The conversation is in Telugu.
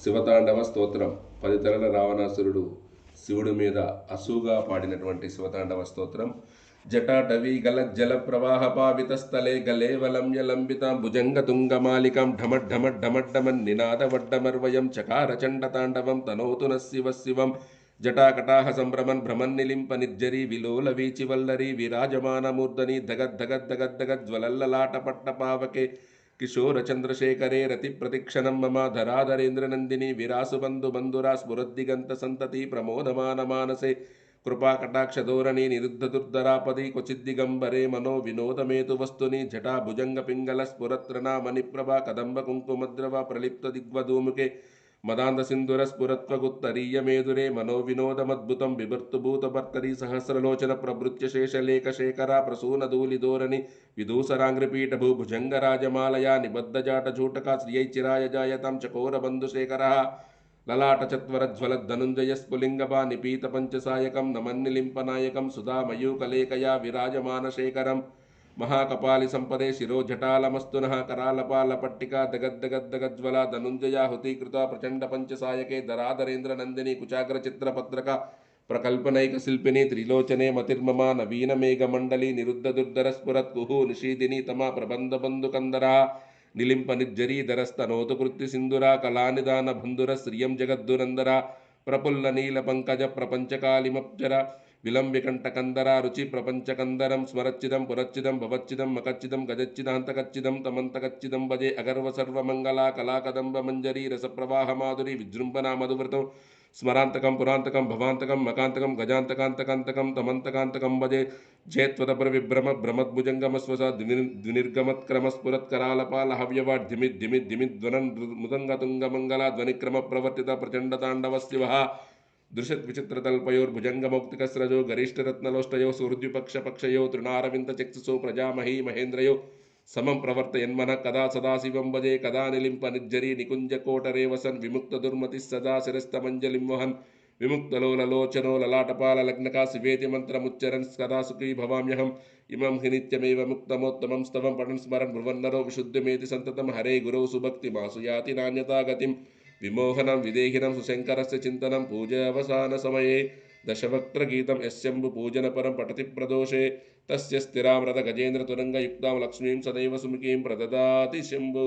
శివతాండవ స్తోత్రం. పదితరల రావణాసురుడు శివుడి మీద అసూగా పాడినటువంటి శివతాండవ స్తోత్రం. జటాటవీ గల జల ప్రవాహ పావిత స్థలే గలేవలంయ లంబితాం భుజంగ తుంగమాలికాం ఢమఢమఢమఢమన్ నినాద వడ్డమర్వయం చకార చండ తాండవం తనోతు శివ శివం. జటాకటాహ సంభ్రమన్ భ్రమన్ నిలింప నిర్జరి విలోల వీచి వల్లరి విరాజమానమూర్ధని దగద్దగద్దగద్దగజ్వలల్లలాట పట్ట పావకే కిశోరచంద్రశేఖరే రతి ప్రతిక్షణం మమ ధరాధరేంద్రనందిని విరాసుబంధు బంధురా స్ఫురద్దిగంత సంతతి ప్రమోదమాన మానసే కృపా కటాక్ష ధోరణి నిరుద్ధ క్వచిద్దిగంబరే మనో వినోదమేతు వస్తుని జటా భుజంగ పింగళ స్ఫురత్రనా మణిప్రభ కదంబ కుంకుమద్రవ ప్రలిప్త దిగ్వధూముకే. మదాంద సింధుర స్ఫురత్వగుత్తరీయ మేదురే మనో సహస్రలోచన ప్రభృత్య శేషలేఖ శేఖర ప్రసూన ధూళి ధోరణి విదూసరాంగ్రిపీఠ నిబద్ధజాట జూటక శ్రియై జాయతాం చకోరబంధుశేఖర లలాట చత్వరజ్వల ధనుంజయ స్ఫులింగభా నిపీత పంచసాయకం నమన్నిలింపనాయకం సుధామయూకలేకయా విరాజమానశేఖరం ಮಹಾಕಪಾಲಿ ಸಂಪದೆ ಶಿರೋಜಟಾಲಮಸ್ತುನಃ ಕರಾಲಪಾಲಪಟ್ಟಿಕಾ ದಗದ್ದಗದ್ದಗಜ್ವಲ ಧನುಂಜಯ ಹುತೀಕೃತ ಪ್ರಚಂಡ ಪಂಚಸಾಯಕೆ ದರಾಧರೇಂದ್ರ ನಂದಿನಿ ಕುಚಾಗ್ರ ಚಿತ್ರ ಪತ್ರಕ ಪ್ರಕಲ್ಪನೈಕ ಶಿಲ್ಪಿನಿ ತ್ರಿಲೋಚನೆ ಮತಿರ್ಮಮ ನವೀನ ಮೇಘ ಮೇಘಮಂಡಲಿ ನಿರುದ್ಧ ದುರ್ಧರ ಸ್ಫುರತ್ ಕುಹು ನಿಷೀದಿನಿ ತಮ ಪ್ರಬಂಧ ಬಂಧು ಕಂದರ ನಿಲಿಂಪ ನಿರ್ಜರಿ ದರಸ್ತ ನೋತುಕೃತಿ ಸಿಂಧುರ ಕಲಾನಿಧಾನ ಬಂಧುರ ಶ್ರಿಯಂ ಜಗದ್ದುನಂದರ ಪ್ರಫುಲ್ಲ ನೀಲ ಪಂಕಜ ಪ್ರಪಂಚಕಾಲಿಮಪ್ಚರ विलम्बिकण्ठकन्दरा रुचिप्रपञ्चकन्दरं स्मरच्चिदं पुरच्चिदं, भवच्चिदं, मकच्चिदं गजच्चिदान्तकच्चिदं तमन्तकच्चिदं, भजे रस प्रवाह मधुरी विजृंभना मधुव्रतौ स्मरान्तकं, पुरान्तकं, भवान्तकं, मकान्तकं, गजान्तकान्तकान्तकं, तमन्तकान्तकं भजे, जयत्वदपरविभ्रम भ्रमद्भुजङ्गमस्वसा द्विनिर् द्विनिर्गमत्क्रमस्फुरत्करालपालहव्यवाढ्यमिद्धिमिद्धिमिद्वनन् मुदङ्गतुङ्गमङ्गला, ध्वनिक्रमप्रवर्तित, प्रचण्डताण्डवस्युवः। భజే జేత్వతపర దృశత్ విచిత్రతల్పయోర్భుజంగమౌక్తికస్రజో గరిష్టరత్నలోష్టయో సుహృద్యుపక్షపక్షయో తృణారవింద చక్షుసో ప్రజామహీ మహేంద్రయో సమం ప్రవర్తయన్మన కదా సదాశివం భజే కదా నిలింప నిర్జరి నికుంజకోటరేవసన్ విముక్త దుర్మతి సదా శిరస్తమంజలిం వహన్ విముక్తలోలలోచనో లలాటపాల లగ్నకా శివేతి మంత్రముచ్చరన్ సదా సుఖీ భవామ్యహం ఇమం హి నిత్యమేవ ముక్తమోత్తమం స్తవం పఠన్ స్మరన్ భువన్నరో విశుద్ధమేతి సంతతం హరే గురౌ సుభక్తి మాసు యాతి నాణ్యతాగతిం విమోహనం విదేహినం సుశంకరస్య చింతనం పూజావసాన సమయే దశవక్త్రగీతం యస్యంబు పూజనపరం పఠతి ప్రదోషే తస్య స్థిరామృత గజేంద్ర తురంగయుక్తాం లక్ష్మీం సదైవ సుముఖీం ప్రదదాతి శంభు